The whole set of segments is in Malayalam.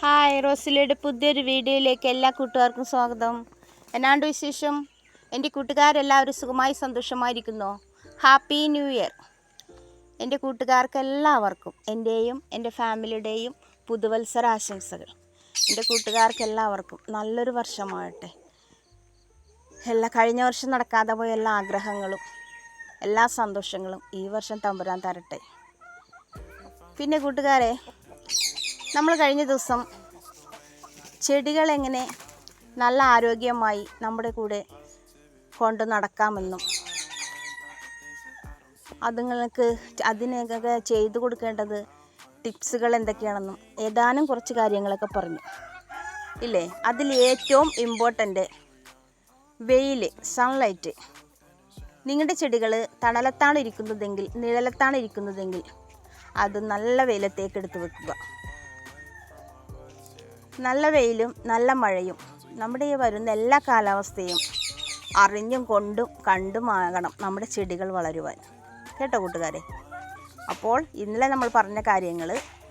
ഹായ് റോസിലയുടെ പുതിയൊരു വീഡിയോയിലേക്ക് എല്ലാ കൂട്ടുകാർക്കും സ്വാഗതം. എന്നാണ്ട് വിശേഷം? എന്റെ കൂട്ടുകാരെല്ലാവരും സുഖമായി സന്തോഷമായിരിക്കുന്നു. Happy new year. എന്റെ കൂട്ടുകാർക്ക് എല്ലാവർക്കും എന്റെയും എന്റെ ഫാമിലിയുടെയും പുതുവത്സര ആശംസകൾ എന്റെ കൂട്ടുകാർക്ക് എല്ലാവർക്കും നല്ലൊരു വർഷമാകട്ടെ. എല്ലാ കഴിഞ്ഞ വർഷം നടക്കാതെ പോയ എല്ലാ ആഗ്രഹങ്ങളും എല്ലാ സന്തോഷങ്ങളും ഈ വർഷം തമ്പുരാൻ തരട്ടെ. പിന്നെ കൂട്ടുകാരെ നമ്മൾ കഴിഞ്ഞ ദിവസം ചെടികൾ എങ്ങനെ നല്ല ആരോഗ്യമായി നമ്മുടെ കൂടെ കൊണ്ട് നടക്കാമെന്നും അതുങ്ങൾക്ക് അതിനൊക്കെ ചെയ്തു കൊടുക്കേണ്ടത് ടിപ്സുകൾ എന്തൊക്കെയാണെന്നും ഏതാനും കുറച്ച് കാര്യങ്ങളൊക്കെ പറഞ്ഞു. ഇല്ലേ? അതിൽ ഏറ്റവും ഇമ്പോർട്ടന്റ് വെയിൽ സൺലൈറ്റ് നിങ്ങളുടെ ചെടികൾ തണലത്താണ് ഇരിക്കുന്നതെങ്കിൽ നിഴലത്താണ് ഇരിക്കുന്നതെങ്കിൽ അത് നല്ല വെയിലത്തേക്ക് എടുത്ത് വെക്കുക. നല്ല വെയിലും നല്ല മഴയും. നമ്മുടെ ഈ വരുന്ന എല്ലാ കാലാവസ്ഥയും അറിഞ്ഞും കൊണ്ടും കണ്ടുമാകണം നമ്മുടെ ചെടികൾ വളരുവാൻ. കേട്ടോ കൂട്ടുകാരെ? അപ്പോൾ ഇന്നലെ നമ്മൾ പറഞ്ഞ കാര്യങ്ങൾ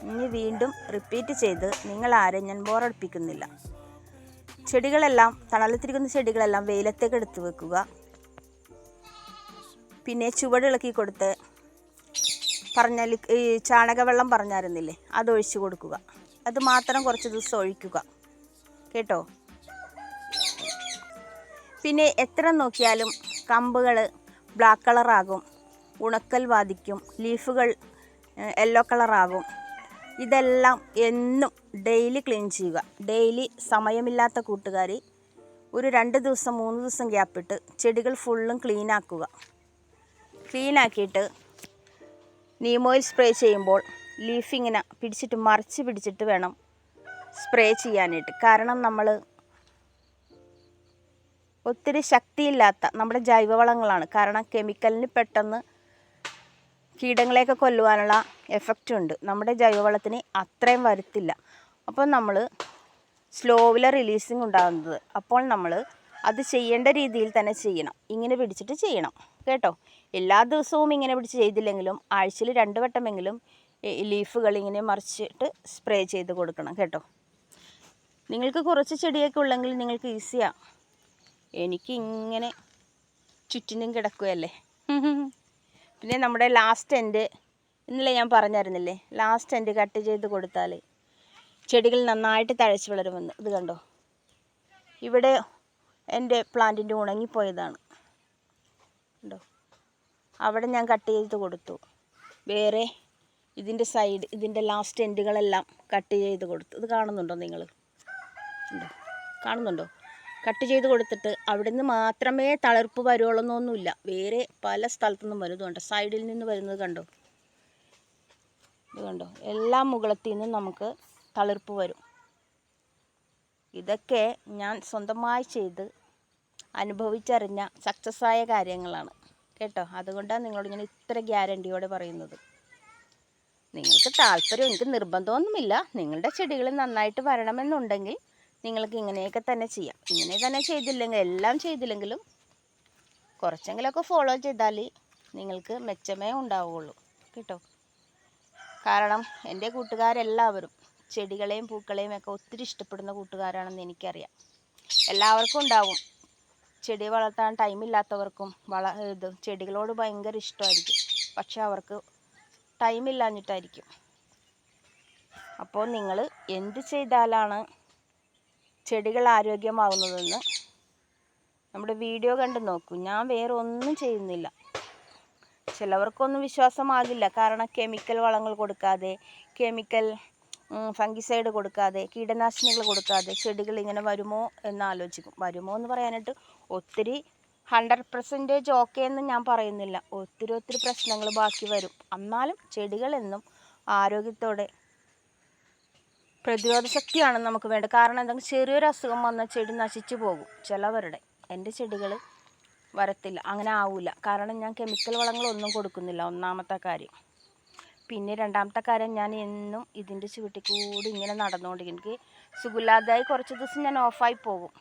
ഇനി വീണ്ടും റിപ്പീറ്റ് ചെയ്ത് നിങ്ങൾ ഞാൻ ബോറടിപ്പിക്കുന്നില്ല. ചെടികളെല്ലാം തണലത്തിരിക്കുന്ന ചെടികളെല്ലാം വെയിലത്തേക്ക് എടുത്തു വെക്കുക. പിന്നെ ചുവടിളക്കി കൊടുത്ത് പറഞ്ഞാൽ ഈ ചാണകവെള്ളം പറഞ്ഞായിരുന്നില്ലേ അതൊഴിച്ചു കൊടുക്കുക. അത് മാത്രം കുറച്ച് ദിവസം ഒഴിക്കുക. കേട്ടോ? പിന്നെ എത്ര നോക്കിയാലും കമ്പുകൾ ബ്ലാക്ക് കളറാകും ഉണക്കൽ ബാധിക്കും ലീഫുകൾ യെല്ലോ കളറാകും ഇതെല്ലാം എന്നും ഡെയിലി ക്ലീൻ ചെയ്യുക. ഡെയിലി സമയമില്ലാത്ത കൂട്ടുകാരി ഒരു രണ്ട് ദിവസം മൂന്ന് ദിവസം ഗ്യാപ്പിട്ട് ചെടികൾ ഫുള്ളും ക്ലീൻ ആക്കുക. ക്ലീൻ ആക്കിയിട്ട് നീമോയിൽ സ്പ്രേ ചെയ്യുമ്പോൾ ലീഫ് ഇങ്ങനെ പിടിച്ചിട്ട് മറിച്ച് പിടിച്ചിട്ട് വേണം സ്പ്രേ ചെയ്യാനായിട്ട്. കാരണം നമ്മൾ ഒത്തിരി ശക്തിയില്ലാത്ത നമ്മുടെ ജൈവവളങ്ങളാണ്. കാരണം കെമിക്കലിന് പെട്ടെന്ന് കീടങ്ങളെയൊക്കെ കൊല്ലുവാനുള്ള എഫക്റ്റ് ഉണ്ട്. നമ്മുടെ ജൈവവളത്തിന് അത്രയും വരുത്തില്ല. അപ്പോൾ നമ്മൾ സ്ലോവില റിലീസിങ് ഉണ്ടാകുന്നത് അപ്പോൾ നമ്മൾ അത് ചെയ്യേണ്ട രീതിയിൽ തന്നെ ചെയ്യണം. ഇങ്ങനെ പിടിച്ചിട്ട് ചെയ്യണം. കേട്ടോ? എല്ലാ ദിവസവും ഇങ്ങനെ പിടിച്ച് ചെയ്തില്ലെങ്കിലും ആഴ്ചയിൽ രണ്ട് വട്ടമെങ്കിലും ലീഫുകൾ ഇങ്ങനെ മറിച്ചിട്ട് സ്പ്രേ ചെയ്ത് കൊടുക്കണം കേട്ടോ. നിങ്ങൾക്ക് കുറച്ച് ചെടിയൊക്കെ ഉള്ളെങ്കിൽ നിങ്ങൾക്ക് ഈസിയാണ് എനിക്ക് ഇങ്ങനെ ചുറ്റിനും കിടക്കുകയല്ലേ പിന്നെ നമ്മുടെ ലാസ്റ്റ് എൻഡ് ഇന്നലെ ഞാൻ പറഞ്ഞായിരുന്നില്ലേ ലാസ്റ്റ് എൻഡ് കട്ട് ചെയ്ത് കൊടുത്താൽ ചെടികൾ നന്നായിട്ട് തഴച്ച് വളരുമെന്ന്. ഇത് കണ്ടോ? ഇവിടെ എന്റെ പ്ലാന്റിന്റെ ഉണങ്ങിപ്പോയതാണ്. കണ്ടോ? അവിടെ ഞാൻ കട്ട് ചെയ്ത് കൊടുത്തു. വേറെ ഇതിന്റെ സൈഡ് ഇതിന്റെ ലാസ്റ്റ് എൻഡുകളെല്ലാം കട്ട് ചെയ്ത് കൊടുത്ത് ഇത് കാണുന്നുണ്ടോ നിങ്ങൾ? ഉണ്ടോ? കാണുന്നുണ്ടോ? കട്ട് ചെയ്ത് കൊടുത്തിട്ട് അവിടെ നിന്ന് മാത്രമേ തളിർപ്പ് വരുള്ളൊന്നുമില്ല വേറെ പല സ്ഥലത്തു നിന്നും വരുന്നുണ്ട് സൈഡിൽ നിന്ന് വരുന്നത് കണ്ടോ? ഇത് കണ്ടോ? എല്ലാ മുകളത്തിൽ നിന്നും നമുക്ക് തളിർപ്പ് വരും. ഇതൊക്കെ ഞാൻ സ്വന്തമായി ചെയ്ത് അനുഭവിച്ചറിഞ്ഞ സക്സസ്സായ കാര്യങ്ങളാണ്. കേട്ടോ? അതുകൊണ്ടാണ് നിങ്ങളോട് ഞാൻ ഇത്ര ഗ്യാരണ്ടിയോടെ പറയുന്നത്. നിങ്ങൾക്ക് താല്പര്യം എനിക്ക് നിർബന്ധമൊന്നുമില്ല. നിങ്ങളുടെ ചെടികൾ നന്നായിട്ട് വരണമെന്നുണ്ടെങ്കിൽ നിങ്ങൾക്ക് ഇങ്ങനെയൊക്കെ തന്നെ ചെയ്യാം. ഇങ്ങനെ തന്നെ ചെയ്തില്ലെങ്കിൽ എല്ലാം ചെയ്തില്ലെങ്കിലും കുറച്ചെങ്കിലൊക്കെ ഫോളോ ചെയ്താൽ നിങ്ങൾക്ക് മെച്ചമേ ഉണ്ടാവുകയുള്ളൂ. കേട്ടോ? കാരണം എന്റെ കൂട്ടുകാരെല്ലാവരും ചെടികളെയും പൂക്കളെയും ഒക്കെ ഒത്തിരി ഇഷ്ടപ്പെടുന്ന കൂട്ടുകാരാണെന്ന് എനിക്കറിയാം. എല്ലാവർക്കും ഉണ്ടാവും. ചെടി വളർത്താൻ ടൈമില്ലാത്തവർക്കും വള ഇത് ചെടികളോട് ഭയങ്കര ഇഷ്ടമായിരിക്കും. പക്ഷെ അവർക്ക് ടൈമില്ലാഞ്ഞിട്ടായിരിക്കും. അപ്പോൾ നിങ്ങൾ എന്ത് ചെയ്താലാണ് ചെടികൾ ആരോഗ്യമാവുന്നതെന്ന് നമ്മുടെ വീഡിയോ കണ്ട് നോക്കൂ. ഞാൻ വേറെ ഒന്നും ചെയ്യുന്നില്ല. ചിലവർക്കൊന്നും വിശ്വാസമാകില്ല. കാരണം കെമിക്കൽ വളങ്ങൾ കൊടുക്കാതെ കെമിക്കൽ ഫംഗിസൈഡ് കൊടുക്കാതെ കീടനാശിനികൾ കൊടുക്കാതെ ചെടികൾ ഇങ്ങനെ വരുമോ എന്ന് ആലോചിക്കും. വരുമോ എന്ന് പറയാനായിട്ട് ഒത്തിരി ഹൺഡ്രഡ് പെർസെന്റേജ് ഓക്കെ എന്ന് ഞാൻ പറയുന്നില്ല. ഒത്തിരി ഒത്തിരി പ്രശ്നങ്ങൾ ബാക്കി വരും. എന്നാലും ചെടികൾ എന്നും ആരോഗ്യത്തോടെ പ്രതിരോധ ശക്തിയാണ് നമുക്ക് വേണ്ടത്. കാരണം എന്തെങ്കിലും ചെറിയൊരു അസുഖം വന്നാൽ ചെടി നശിച്ചു പോകും ചിലവരുടെ. എന്റെ ചെടികൾ വരത്തില്ല. അങ്ങനെ ആവില്ല കാരണം ഞാൻ കെമിക്കൽ വളങ്ങളൊന്നും കൊടുക്കുന്നില്ല ഒന്നാമത്തെ കാര്യം. പിന്നെ രണ്ടാമത്തെ കാര്യം ഞാൻ എന്നും ഇതിന്റെ ചുവട്ടിൽ കൂടി ഇങ്ങനെ നടന്നുകൊണ്ടിരിക്കും. എനിക്ക് സുഖമില്ലാതായി കുറച്ച് ദിവസം ഞാൻ ഓഫായി പോകും.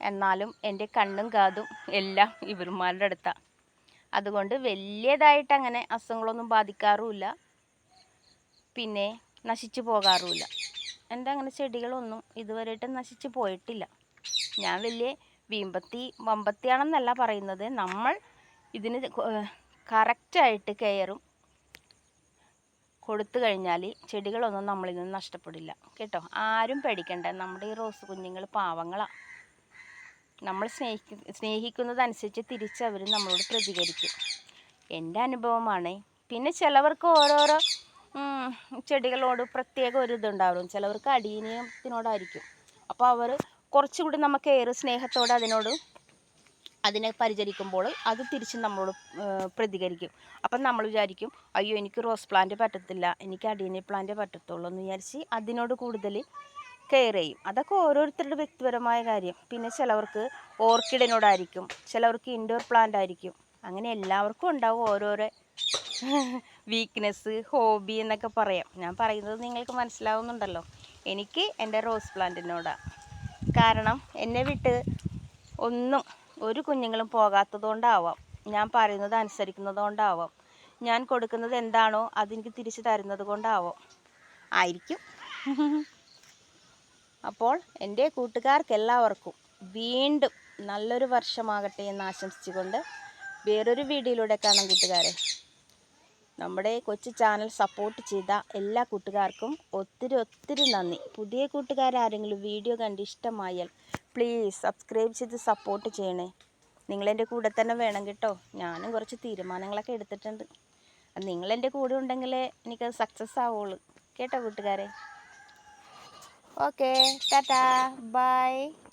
എന്നാലും എന്റെ കണ്ണും കാതും എല്ലാം ഇവർമാരുടെ അടുത്താണ് അതുകൊണ്ട് വലിയതായിട്ട് അങ്ങനെ അസുഖങ്ങളൊന്നും ബാധിക്കാറുമില്ല. പിന്നെ നശിച്ചു പോകാറുമില്ല. എന്റെ അങ്ങനെ ചെടികളൊന്നും ഇതുവരെയായിട്ട് നശിച്ചു പോയിട്ടില്ല. ഞാൻ വലിയ വീമ്പത്തി വമ്പത്തിയാണെന്നല്ല പറയുന്നത്. നമ്മൾ ഇതിന് കറക്റ്റായിട്ട് കെയറും. കൊടുത്തു കഴിഞ്ഞാൽ ചെടികളൊന്നും നമ്മളിൽ നിന്ന് നഷ്ടപ്പെടില്ല. കേട്ടോ? ആരും പേടിക്കണ്ട. നമ്മുടെ ഈ റോസ് കുഞ്ഞുങ്ങൾ പാവങ്ങളാണ് നമ്മൾ സ്നേഹിക്ക സ്നേഹിക്കുന്നതനുസരിച്ച് തിരിച്ച് അവർ നമ്മളോട് പ്രതികരിക്കും. എന്റെ അനുഭവമാണ്. പിന്നെ ചിലവർക്ക് ഓരോരോ ചെടികളോട് പ്രത്യേക ഒരു ഇതുണ്ടാവും. ചിലവർക്ക് അടിയനീയത്തിനോടായിരിക്കും അപ്പോൾ അവർ കുറച്ചുകൂടി നമുക്ക് ഏറെ സ്നേഹത്തോടെ അതിനോട് അതിനെ പരിചരിക്കുമ്പോൾ അത് തിരിച്ച് നമ്മളോട് പ്രതികരിക്കും. അപ്പം നമ്മൾ വിചാരിക്കും അയ്യോ എനിക്ക് റോസ് പ്ലാന്റ് പറ്റത്തില്ല. എനിക്ക് അടീനി പ്ലാന്റ് പറ്റത്തുള്ളൂ എന്ന് വിചാരിച്ച് അതിനോട് കൂടുതൽ കെയർ ചെയ്യും. അതൊക്കെ ഓരോരുത്തരുടെ വ്യക്തിപരമായ കാര്യം. പിന്നെ ചിലവർക്ക് ഓർക്കിഡിനോടായിരിക്കും ചിലവർക്ക് ഇൻഡോർ പ്ലാന്റ് ആയിരിക്കും. അങ്ങനെ എല്ലാവർക്കും ഉണ്ടാവും ഓരോരോ വീക്ക്നെസ് ഹോബി എന്നൊക്കെ പറയാം. ഞാൻ പറയുന്നത് നിങ്ങൾക്ക് മനസ്സിലാവുന്നുണ്ടല്ലോ. എനിക്ക് എന്റെ റോസ് പ്ലാന്റിനോടാണ് കാരണം എന്നെ വിട്ട് ഒന്നും ഒരു കുഞ്ഞുങ്ങളും പോകാത്തതുകൊണ്ടാവാം. ഞാൻ പറയുന്നത് അനുസരിക്കുന്നത് കൊണ്ടാവാം ഞാൻ കൊടുക്കുന്നത് എന്താണോ അതെനിക്ക് തിരിച്ചു തരുന്നത് കൊണ്ടാവാം. ആയിരിക്കും. അപ്പോൾ എന്റെ കൂട്ടുകാർക്ക് എല്ലാവർക്കും വീണ്ടും നല്ലൊരു വർഷമാകട്ടെ എന്ന് ആശംസിച്ചുകൊണ്ട് വേറൊരു വീഡിയോയിലൂടെ കാണാം കൂട്ടുകാരെ. നമ്മുടെ കൊച്ചു ചാനൽ സപ്പോർട്ട് ചെയ്ത എല്ലാ കൂട്ടുകാർക്കും ഒത്തിരി ഒത്തിരി നന്ദി. പുതിയ കൂട്ടുകാരാരെങ്കിലും വീഡിയോ കണ്ട് ഇഷ്ടമായാൽ പ്ലീസ് സബ്സ്ക്രൈബ് ചെയ്ത് സപ്പോർട്ട് ചെയ്യണേ. നിങ്ങളെന്റെ കൂടെ തന്നെ വേണം കേട്ടോ. ഞാനും കുറച്ച് തീരുമാനങ്ങളൊക്കെ എടുത്തിട്ടുണ്ട്. നിങ്ങളെന്റെ കൂടെ ഉണ്ടെങ്കിലേ എനിക്കത് സക്സസ് ആവുള്ളൂ. കേട്ടോ കൂട്ടുകാരെ? Okay, tata, bye.